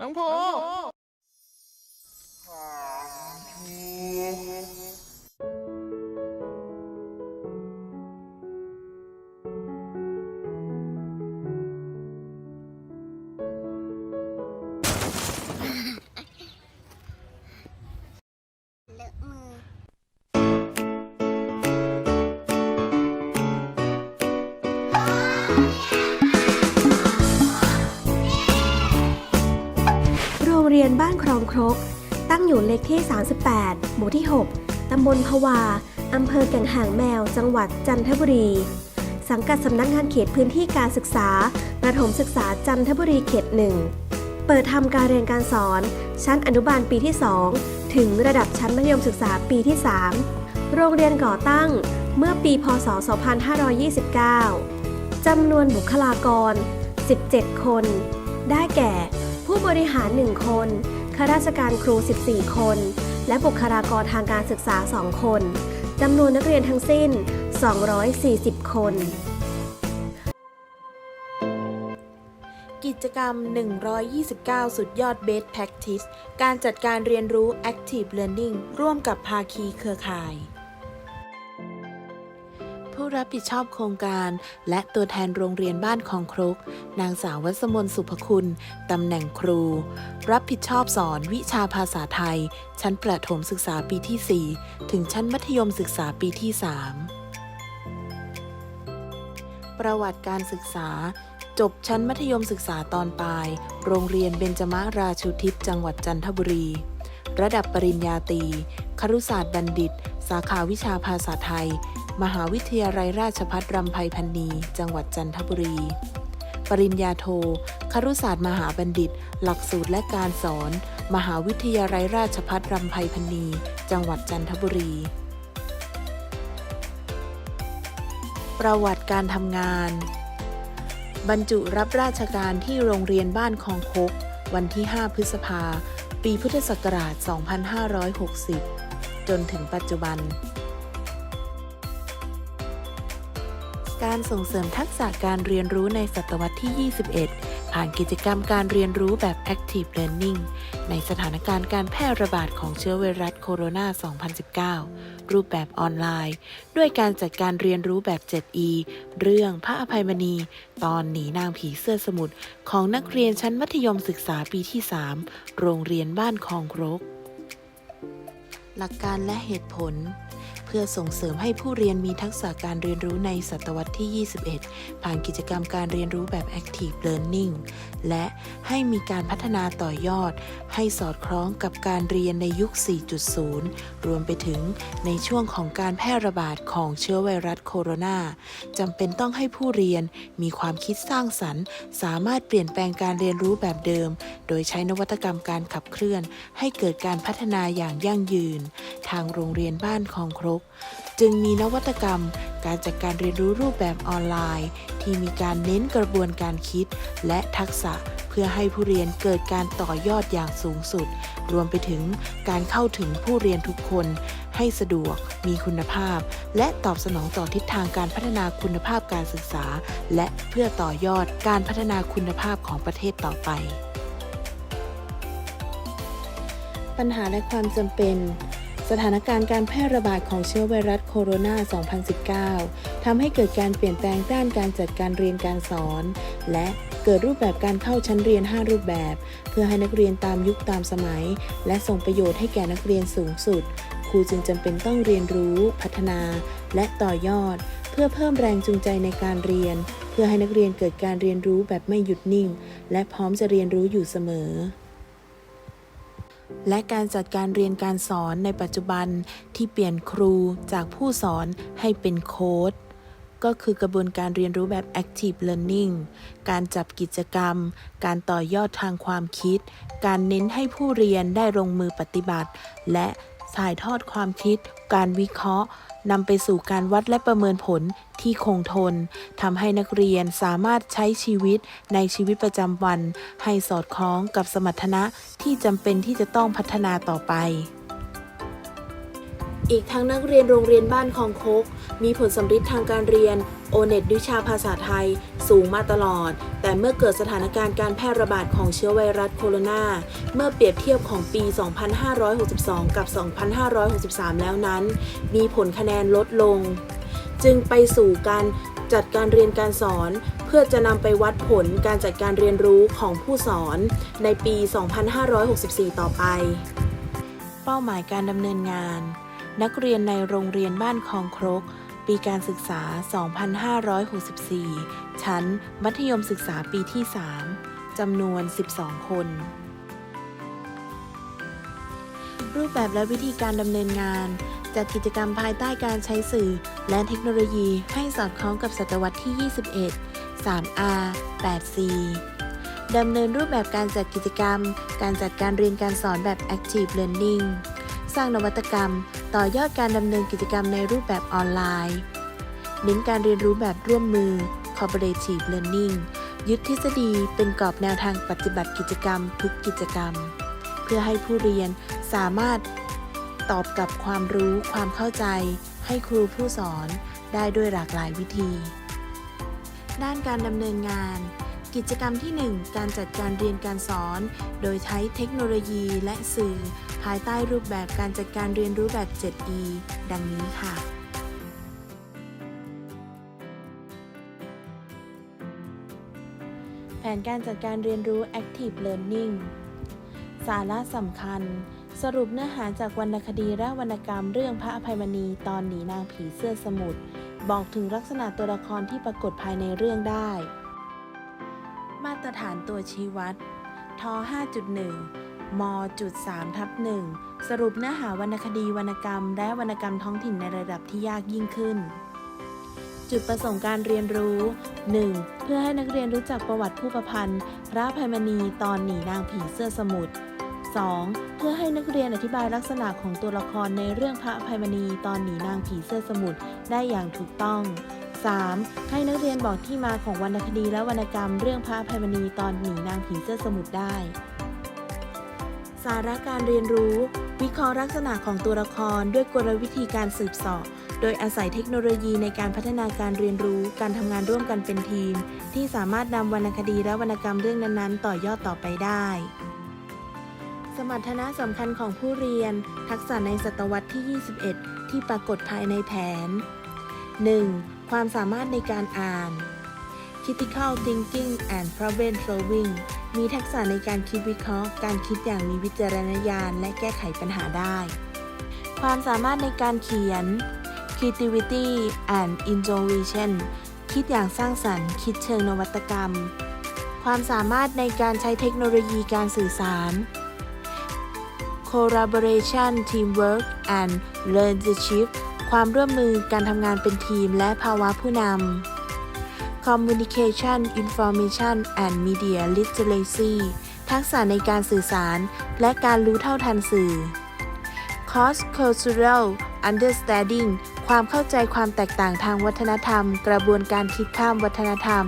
น้องโรงเรียนบ้านคลองครก ตั้งอยู่เลขที่ 38 หมู่ที่ 6 ตำบลพวา อำเภอแก่งหางแมว จังหวัดจันทบุรี สังกัดสำนักงานเขตพื้นที่การศึกษา ประถมศึกษาจันทบุรีเขตหนึ่ง เปิดทำการเรียนการสอน ชั้นอนุบาลปีที่ 2 ถึงระดับชั้นมัธยมศึกษาปีที่ 3 โรงเรียนก่อตั้งเมื่อปีพศ 2529 จำนวนบุคลากร 17 คน ได้แก่ ผู้บริหาร 1 คน ข้าราชการครู 14 คน และบุคลากรทางการศึกษา 2 คนจำนวนนักเรียนทั้งสิ้น 240 คน กิจกรรม 129 สุดยอด Best Practice การจัดการเรียนรู้ Active Learning ร่วมกับภาคีเครือข่าย รับผิดชอบโครงการ และตัวแทนโรงเรียนบ้านของครก นางสาววัสมนสุภคุณ ตำแหน่งครู รับผิดชอบสอนวิชาภาษาไทย ชั้นประถมศึกษาปีที่ 4 ถึงชั้นมัธยมศึกษาปีที่ 3 ประวัติการศึกษา จบชั้นมัธยมศึกษาตอนปลาย โรงเรียนเบญจมาราชุทิศจังหวัดจันทบุรี ระดับปริญญาตรีครุศาสตร์บัณฑิต สาขาวิชาภาษาไทย มหาวิทยาลัยราชภัฏรำไพพันนีจังหวัดจันทบุรี ปริญญาโท ครุศาสตร์มหาบัณฑิต หลักสูตรและการสอน มหาวิทยาลัยราชภัฏรำไพพันนีจังหวัดจันทบุรี ประวัติการทำงาน บรรจุรับราชการที่โรงเรียนบ้านคลองคก วันที่ 5 พฤษภา ปีพุทธศักราช 2560 จนถึงปัจจุบัน การส่งเสริมทักษะการเรียนรู้ในศตวรรษที่ 21 ผ่านกิจกรรมการเรียนรู้แบบ Active Learning ในสถานการณ์การแพร่ระบาดของเชื้อไวรัสโคโรนา 2019 รูปแบบออนไลน์ ด้วยการจัดการเรียนรู้แบบ 7E เรื่องพระอภัยมณี ตอนหนีนางผีเสื้อสมุทรของนักเรียนชั้นมัธยมศึกษาปีที่ 3 โรงเรียนบ้านคลองครก หลักการและเหตุผล เพื่อส่งเสริมให้ผู้เรียนมีทักษะการเรียนรู้ในศตวรรษที่ 21 ผ่านกิจกรรมการเรียนรู้แบบ Active Learning และให้มีการพัฒนาต่อยอด ให้สอดคล้องกับการเรียนในยุค 4.0 รวมไปถึงในช่วงของการแพร่ระบาดของเชื้อไวรัสโคโรนาจำเป็นต้องให้ผู้เรียนมีความคิดสร้างสรรค์ สามารถเปลี่ยนแปลงการเรียนรู้แบบเดิม โดยใช้นวัตกรรมการขับเคลื่อน ให้เกิดการพัฒนาอย่างยั่งยืน ทางโรงเรียนบ้านคลองครก จึงมีนวัตกรรม การจัดการเรียนรู้รูปแบบออนไลน์ ที่มีการเน้นกระบวนการคิด และทักษะเพื่อให้ผู้เรียนเกิดการต่อยอดอย่างสูงสุด รวมไปถึงการเข้าถึงผู้เรียนทุกคน ให้สะดวก มีคุณภาพ และตอบสนองต่อทิศทางการพัฒนาคุณภาพการศึกษา และเพื่อต่อยอดการพัฒนาคุณภาพของประเทศต่อไปปัญหาและความจำเป็น สถานการณ์การแพร่ระบาดของเชื้อไวรัสโคโรนา 2019 ทำให้เกิดการเปลี่ยนแปลงด้านการจัดการเรียนการสอน และเกิดรูปแบบการเข้าชั้นเรียน 5 รูปแบบ เพื่อให้นักเรียนตามยุคตามสมัย และส่งประโยชน์ให้แก่นักเรียนสูงสุด ครูจึงจำเป็นต้องเรียนรู้ พัฒนา และต่อยอด เพื่อเพิ่มแรงจูงใจในการเรียน เพื่อให้นักเรียนเกิดการเรียนรู้แบบไม่หยุดนิ่ง และพร้อมจะเรียนรู้อยู่เสมอ และการจัดการเรียนการสอนในปัจจุบันที่เปลี่ยนครูจากผู้สอนให้เป็นโค้ดก็คือกระบวนการเรียนรู้แบบ active learning การจับกิจกรรม การต่อยอดทางความคิด การเน้นให้ผู้เรียนได้ลงมือปฏิบัติ และถ่ายทอดความคิด การวิเคราะห์ นำไปสู่การวัดและประเมินผลที่คงทนทำให้นักเรียนสามารถใช้ชีวิตในชีวิตประจำวัน ให้สอดคล้องกับสมรรถนะที่จำเป็นที่จะต้องพัฒนาต่อไป อีกทั้งนักเรียนโรงเรียนบ้านคลองคก มีผลสำฤทธิ์ทางการเรียนโอเน็ตวิชาภาษาไทย สูงมาตลอด แต่เมื่อเกิดสถานการณ์การแพร่ระบาดของเชื้อไวรัสโคโรนา เมื่อเปรียบเทียบของปี 2562 กับ 2563 แล้วนั้น มีผลคะแนนลดลง จึงไปสู่การจัดการเรียนการสอน เพื่อจะนำไปวัดผลการจัดการเรียนรู้ของผู้สอนในปี 2564 ต่อไป เป้าหมายการดำเนินงาน นักเรียนในโรงเรียนบ้านคลองครก ปีการศึกษา 2564 ชั้น มัธยมศึกษาปีที่ 3 จำนวน 12 คน รูปแบบและวิธีการดำเนินงาน จัดกิจกรรมภายใต้การใช้สื่อ และเทคโนโลยีให้สอดคล้องกับศตวรรษที่ 21 3R 8C ดำเนินรูปแบบการจัดกิจกรรม การจัดการเรียนการสอนแบบ Active Learning สร้างนวัตกรรม ต่อยอดการดำเนินกิจกรรมในรูปแบบออนไลน์เน้นการเรียนรู้แบบร่วมมือ Cooperative Learning ยึดทฤษฎีเป็นกรอบแนวทางปฏิบัติกิจกรรมทุกกิจกรรม เพื่อให้ผู้เรียนสามารถตอบกับความรู้ความเข้าใจ ให้ครูผู้สอนได้ด้วยหลากหลายวิธี ด้านการดำเนินงาน กิจกรรมที่ 1 การจัดการเรียนการสอน โดยใช้เทคโนโลยีและสื่อ ภายใต้รูปแบบการจัดการเรียนรู้แบบ 7E ดังนี้ค่ะ แผนการจัดการเรียนรู้ Active Learning สาระสำคัญ สรุปเนื้อหาจากวรรณคดีและวรรณกรรมเรื่องพระอภัยมณีตอนหนีนางผีเสื้อสมุทรบอกถึงลักษณะตัวละครที่ปรากฏภายในเรื่องได้ มาตรฐานตัวชี้วัดท5.1 มจุด3ทับ1สรุปเนื้อหาวรรณคดีวรรณกรรม และวรรณกรรมท้องถิ่นในระดับที่ยากยิ่งขึ้น จุดประสงค์การเรียนรู้ 1. เพื่อให้นักเรียนรู้จักประวัติผู้ประพันธ์พระภัยมณีตอนหนีนางผีเสื้อสมุทร 2. เพื่อให้นักเรียนอธิบายลักษณะของตัวละครในเรื่องพระภัยมณีตอนหนีนางผีเสื้อสมุทรได้อย่างถูกต้อง 3. ให้นักเรียนบอกที่มาของวรรณคดีและวรรณกรรมเรื่องพระภัยมณีตอนหนีนางผีเสื้อสมุทรได้าระการเรียนรู้ วิเคราะห์ลักษณะของตัวละครด้วยกลวิธีการสืบสอบ โดยอาศัยเทคโนโลยีในการพัฒนาการเรียนรู้ การทำงานร่วมกันเป็นทีม ที่สามารถนำวรรณคดีและวรรณกรรมเรื่องนั้นๆ ต่อยอดต่อไปได้ สมรรถนะสำคัญของผู้เรียน ทักษะในศตวรรษที่ 21 ที่ปรากฏภายในแผน 1. ความสามารถในการอ่าน Critical Thinking and Problem Solving มีทักษะในการคิดวิเคราะห์ การคิดอย่างมีวิจารณญาณ และแก้ไขปัญหาได้ ความสามารถในการเขียน Creativity and Innovation คิดอย่างสร้างสรรค์ คิดเชิงนวัตกรรม ความสามารถในการใช้เทคโนโลยีการสื่อสาร Collaboration Teamwork and Leadership ความร่วมมือการทำงานเป็นทีมและภาวะผู้นำ Communication Information and Media Literacy ทักษะในการสื่อสาร และการรู้เท่าทันสื่อ Cross Cultural Understanding ความเข้าใจความแตกต่างทางวัฒนธรรม กระบวนการคิดข้ามวัฒนธรรม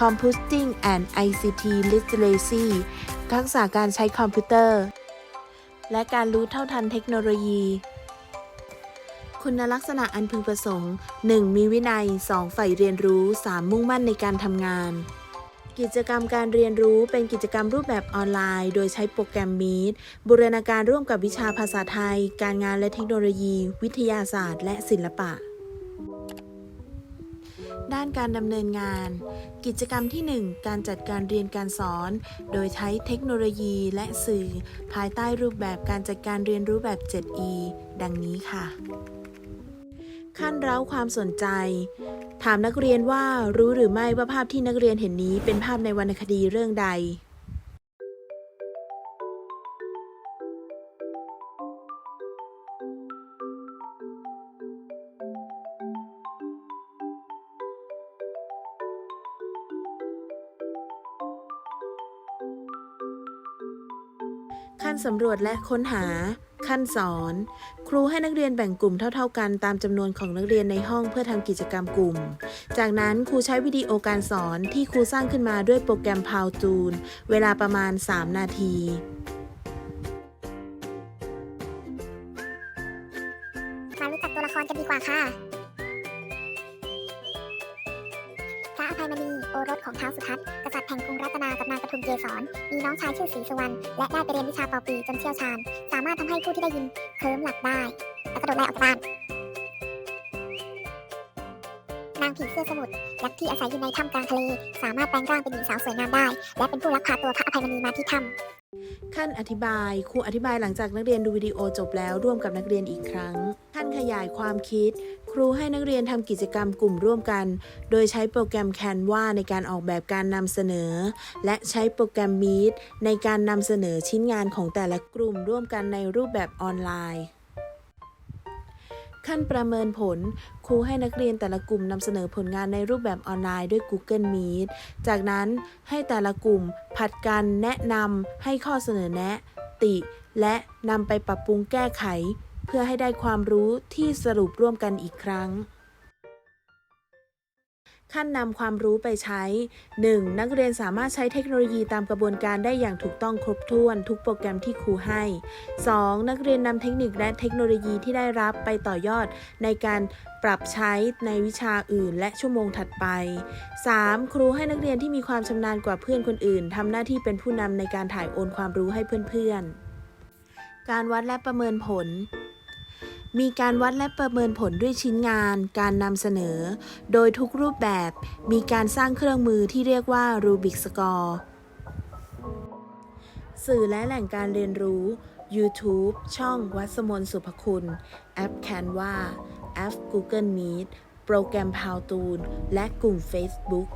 Computing and ICT Literacy ทักษะการใช้คอมพิวเตอร์ และการรู้เท่าทันเทคโนโลยี คุณลักษณะอันพึงประสงค์ 1. มีวินัย 2. ใฝ่เรียนรู้ 3. มุ่งมั่นในการทำงาน กิจกรรมการเรียนรู้เป็นกิจกรรมรูปแบบออนไลน์ โดยใช้โปรแกรม Meet บูรณาการร่วมกับวิชาภาษาไทย การงานและเทคโนโลยี วิทยาศาสตร์ และศิลปะด้านการดำเนินงาน กิจกรรมที่ 1 การจัดการเรียนการสอน โดยใช้เทคโนโลยีและสื่อ ภายใต้รูปแบบการจัดการเรียนรู้แบบ 7E ดังนี้ค่ะ ขั้นเร้าความสนใจ ถามนักเรียนว่ารู้หรือไม่ว่าภาพที่นักเรียนเห็นนี้เป็นภาพในวรรณคดีเรื่องใด ขั้นสำรวจและค้นหา ขั้นสอน รูให้นักเรียนแบ่งกลุ่มเท่า ๆ กันตามจำนวนของนักเรียนในห้องเพื่อทำกิจกรรมกลุ่ม จากนั้นครูใช้วิดีโอการสอนที่ครูสร้างขึ้นมาด้วยโปรแกรม p o w t o o l เวลาประมาณ 3 นาทีมารู้จักตัวละครกันดีกว่าค่ะ อภัยมณีโอรสของท้าวสุทัศน์กษัตริย์แห่งกรุงรัตนากับนางปทุมเกศรมีน้องชายชื่อศรีสุวรรณและได้ไปเรียนวิชาเป่าปีจนเชี่ยวชาญ สามารถทำให้ผู้ที่ได้ยินเคลิ้มหลับได้แล้วก็โดนไล่ออกจากบ้านนางผีเสื้อสมุทรยักษ์ที่อาศัยอยู่ในถ้ำกลางทะเล สามารถแปลงร่างเป็นหญิงสาวสวยงามได้ และเป็นผู้ลักพาตัวพระอภัยมณีมาที่ถ้ำขั้นอธิบายครูอธิบายหลังจากนักเรียนดูวิดีโอจบแล้วร่วมกับนักเรียนอีกครั้งขั้นขยายความคิด ครูให้นักเรียนทำกิจกรรมกลุ่มร่วมกัน โดยใช้โปรแกรม Canva ในการออกแบบการนำเสนอ และใช้โปรแกรม Meet ในการนำเสนอชิ้นงานของแต่ละกลุ่มร่วมกันในรูปแบบออนไลน์ ขั้นประเมินผล ครูให้นักเรียนแต่ละกลุ่มนำเสนอผลงานในรูปแบบออนไลน์ด้วย Google Meet จากนั้นให้แต่ละกลุ่มผัดกันแนะนำให้ข้อเสนอแนะ ติ และนำไปปรับปรุงแก้ไข พื่อให้ได้ความรู้ที่สรุปร่วมกันอีกครั้ง ขั้นนำความรู้ไปใช้ 1. นักเรียนสามารถใช้เทคโนโลยีตามกระบวนการได้อย่างถูกต้องครบถ้วนทุกโปรแกรมที่ครูให้ 2. นักเรียนนำเทคนิคและเทคโนโลยีที่ได้รับไปต่อยอดในการปรับใช้ในวิชาอื่นและชั่วโมงถัดไป 3. ครูให้นักเรียนที่มีความชำนาญกว่าเพื่อนคนอื่นทำหน้าที่เป็นผู้นำในการถ่ายโอนความรู้ให้เพื่อนๆการวัดและประเมินผล มีการวัดและประเมินผลด้วยชิ้นงาน การนำเสนอ โดยทุกรูปแบบ มีการสร้างเครื่องมือที่เรียกว่า Rubik Score สื่อและแหล่งการเรียนรู้ YouTube ช่องวัสมนสุภคุณ แอป Canva แอป Google Meet โปรแกรม Powtoon และกลุ่ม Facebook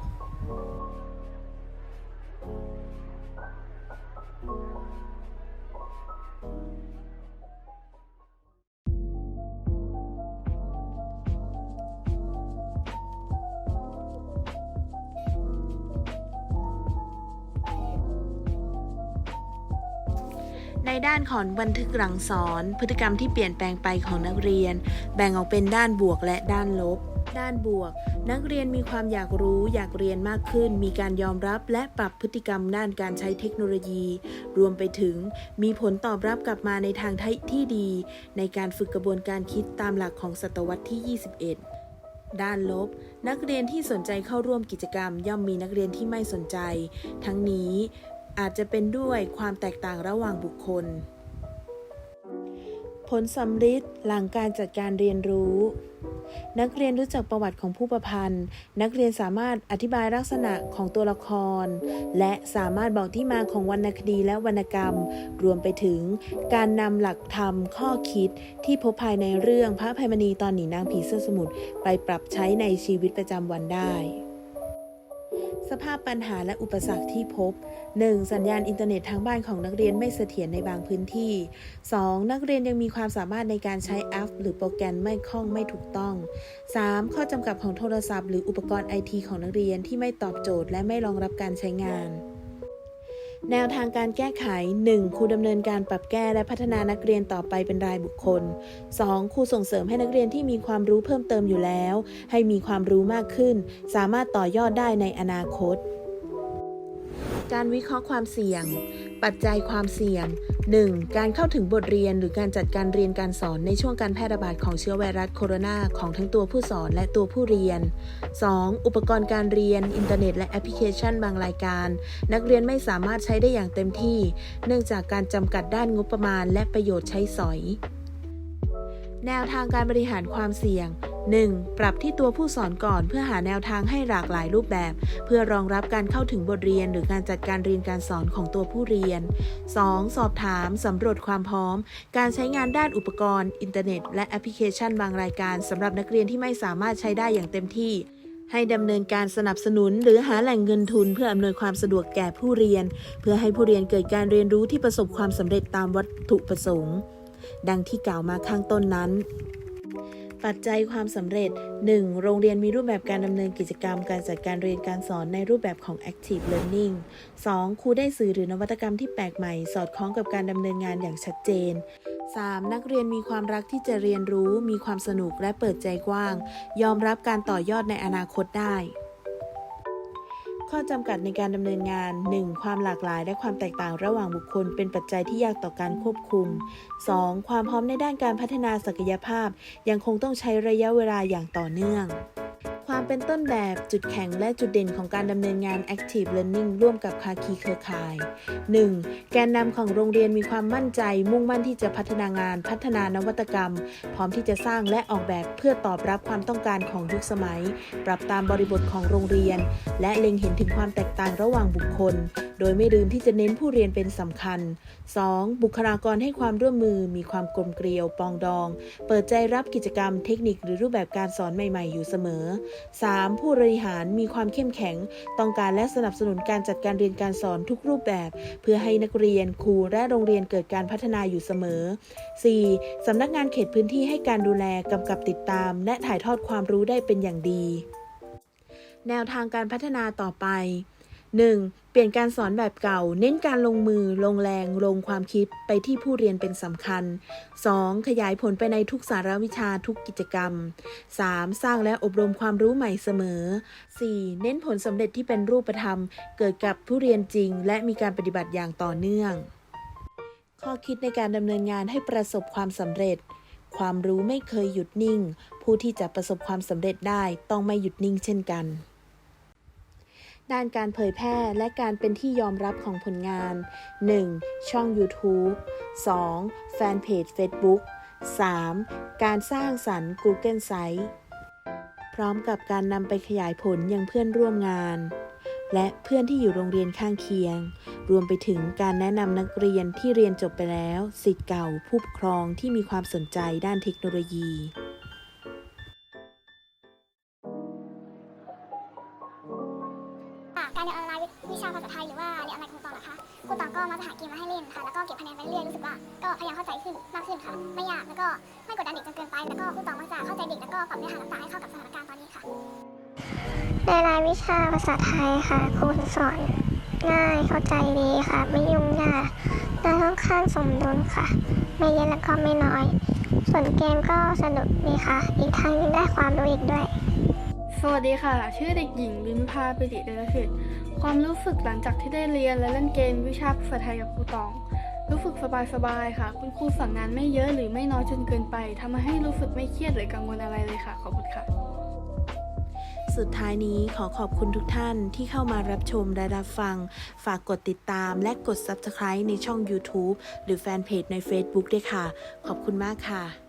ด้านของบันทึกหลังสอน พฤติกรรมที่เปลี่ยนแปลงไปของนักเรียน แบ่งออกเป็นด้านบวกและด้านลบ ด้านบวก นักเรียนมีความอยากรู้อยากเรียนมากขึ้น มีการยอมรับและปรับพฤติกรรมด้านการใช้เทคโนโลยี รวมไปถึง มีผลตอบรับกลับมาในทางที่ดี ในการฝึกกระบวนการคิดตามหลักของศตวรรษที่ 21ด้านลบ นักเรียนที่สนใจเข้าร่วมกิจกรรม ย่อมมีนักเรียนที่ไม่สนใจ ทั้งนี้ อาจจะเป็นด้วยความแตกต่างระหว่างบุคคล ผลสำลิดหลังการจัดการเรียนรู้ นักเรียนรู้จักประวัติของผู้ประพันธ์ นักเรียนสามารถอธิบายลักษณะของตัวละคร และสามารถบอกที่มาของวรรณคดีและวรรณกรรม รวมไปถึงการนำหลักธรรมข้อคิดที่พบภายในเรื่องพระภัยมณีตอนหนีนางผีเสื้อสมุทรไปปรับใช้ในชีวิตประจำวันได้ สภาพปัญหาและอุปสรรคที่พบ 1. สัญญาณอินเทอร์เน็ตทางบ้านของนักเรียนไม่เสถียรในบางพื้นที่ 2. นักเรียนยังมีความสามารถในการใช้แอป หรือโปรแกรมไม่คล่องไม่ถูกต้อง 3. ข้อจำกัดของโทรศัพท์หรืออุปกรณ์ไอทีของนักเรียนที่ไม่ตอบโจทย์และไม่รองรับการใช้งาน แนวทางการแก้ไข 1. ครูดำเนินการปรับแก้และพัฒนานักเรียนต่อไปเป็นรายบุคคล 2. ครูส่งเสริมให้นักเรียนที่มีความรู้เพิ่มเติมอยู่แล้ว ให้มีความรู้มากขึ้น สามารถต่อยอดได้ในอนาคต การวิเคราะห์ความเสี่ยง ปัจจัยความเสี่ยง 1. การเข้าถึงบทเรียนหรือการจัดการเรียนการสอนในช่วงการแพร่ระบาดของเชื้อไวรัสโคโรนาของทั้งตัวผู้สอนและตัวผู้เรียน 2. อุปกรณ์การเรียน อินเทอร์เน็ตและแอปพลิเคชันบางรายการ นักเรียนไม่สามารถใช้ได้อย่างเต็มที่ เนื่องจากการจำกัดด้านงบประมาณและประโยชน์ใช้สอย แนวทางการบริหารความเสี่ยง 1. ปรับที่ตัวผู้สอนก่อนเพื่อหาแนวทางให้หลากหลายรูปแบบ เพื่อรองรับการเข้าถึงบทเรียน หรือการจัดการเรียนการสอนของตัวผู้เรียน 2. สอบถาม สำรวจความพร้อม การใช้งานด้านอุปกรณ์ อินเทอร์เน็ต และแอปพลิเคชันบางรายการสำหรับนักเรียนที่ไม่สามารถใช้ได้อย่างเต็มที่ให้ดำเนินการสนับสนุน หรือหาแหล่งเงินทุนเพื่ออำนวยความสะดวกแก่ผู้เรียน เพื่อให้ผู้เรียนเกิดการเรียนรู้ที่ประสบความสำเร็จตามวัตถุประสงค์ ดังที่กล่าวมาข้างต้นนั้น ปัจจัยความสำเร็จ 1. โรงเรียนมีรูปแบบการดำเนินกิจกรรมการจัดการเรียนการสอนในรูปแบบของ active learning 2. ครูได้สื่อหรือนวัตกรรมที่แปลกใหม่ สอดคล้องกับการดำเนินงานอย่างชัดเจน 3. นักเรียนมีความรักที่จะเรียนรู้ มีความสนุกและเปิดใจกว้าง ยอมรับการต่อยอดในอนาคตได้ ข้อจำกัดในการดำเนินงาน 1. ความหลากหลายและความแตกต่างระหว่างบุคคล เป็นปัจจัยที่ยากต่อการควบคุม 2. ความพร้อมในด้านการพัฒนาศักยภาพ ยังคงต้องใช้ระยะเวลาอย่างต่อเนื่อง ความเป็นต้นแบบจุดแข็งและจุดเด่นของการดำเนินงาน Active Learning ร่วมกับภาคีเครือข่าย 1. แกนนำของโรงเรียนมีความมั่นใจ มุ่งมั่นที่จะพัฒนางาน พัฒนานวัตกรรม พร้อมที่จะสร้างและออกแบบเพื่อตอบรับความต้องการของยุคสมัย ปรับตามบริบทของโรงเรียน และเล็งเห็นถึงความแตกต่างระหว่างบุคคล โดยไม่ลืมที่จะเน้นผู้เรียนเป็นสำคัญ 2. บุคลากรให้ความร่วมมือ มีความกลมเกลียว ปองดอง เปิดใจรับกิจกรรมเทคนิคหรือรูปแบบการสอนใหม่ ๆ อยู่เสมอ 3. ผู้บริหารมีความเข้มแข็ง ต้องการและสนับสนุนการจัดการเรียนการสอนทุกรูปแบบ เพื่อให้นักเรียนครูและโรงเรียนเกิดการพัฒนาอยู่เสมอ 4. สำนักงานเขตพื้นที่ให้การดูแลกำกับติดตาม และถ่ายทอดความรู้ได้เป็นอย่างดี แนวทางการพัฒนาต่อไป 1. เปลี่ยนการสอนแบบเก่า เน้นการลงมือ ลงแรง ลงความคิดไปที่ผู้เรียนเป็นสำคัญ 2. ขยายผลไปในทุกสารวิชาทุกกิจกรรม 3. สร้างและอบรมความรู้ใหม่เสมอ 4. เน้นผลสำเร็จที่เป็นรูปธรรม เกิดกับผู้เรียนจริง และมีการปฏิบัติอย่างต่อเนื่อง ข้อคิดในการดำเนินงานให้ประสบความสำเร็จ ความรู้ไม่เคยหยุดนิ่ง ผู้ที่จะประสบความสำเร็จได้ต้องไม่หยุดนิ่งเช่นกัน ด้านการเผยแพร่และการเป็นที่ยอมรับของผลงาน 1. ช่อง YouTube 2. แฟนเพจ Facebook 3. การสร้างสรรค์ Google Site พร้อมกับการนำไปขยายผลยังเพื่อนร่วมงาน และเพื่อนที่อยู่โรงเรียนข้างเคียง รวมไปถึงการแนะนำนักเรียนที่เรียนจบไปแล้วสิทธิ์เก่าผู้ปกครองที่มีความสนใจด้านเทคโนโลยี ค่ะไม่ยากแล้วก็ไม่กดดันเด็กจนเกินไป แล้วก็ครูตองมักจะเข้าใจเด็ก แล้วก็ปรับเนื้อหาต่างๆให้เข้ากับสถานการณ์ตอนนี้ค่ะ ในรายวิชาภาษาไทยค่ะ ครูสอนง่ายเข้าใจดีค่ะ ไม่ยุ่งยากและค่อนข้างสมดุลค่ะ ไม่เยอะแล้วก็ไม่น้อย ส่วนเกมก็สนุกดีค่ะ อีกทางยังได้ความรู้อีกด้วย สวัสดีค่ะ ชื่อเด็กหญิงลินพาปิติเดชสิทธิ์ความรู้สึกหลังจากที่ได้เรียนและเล่นเกมวิชาภาษาไทยกับครูตอง รู้สึกสบายๆค่ะ คุณครูสั่งงานไม่เยอะหรือไม่น้อยจนเกินไปทำให้รู้สึกไม่เครียดหรือกังวลอะไรเลยค่ะ ขอบคุณค่ะ สุดท้ายนี้ขอขอบคุณทุกท่านที่เข้ามารับชมและรับฟัง ฝากกดติดตามและกด Subscribe ในช่อง YouTube หรือแฟนเพจใน Facebook ด้วยค่ะ ขอบคุณมากค่ะ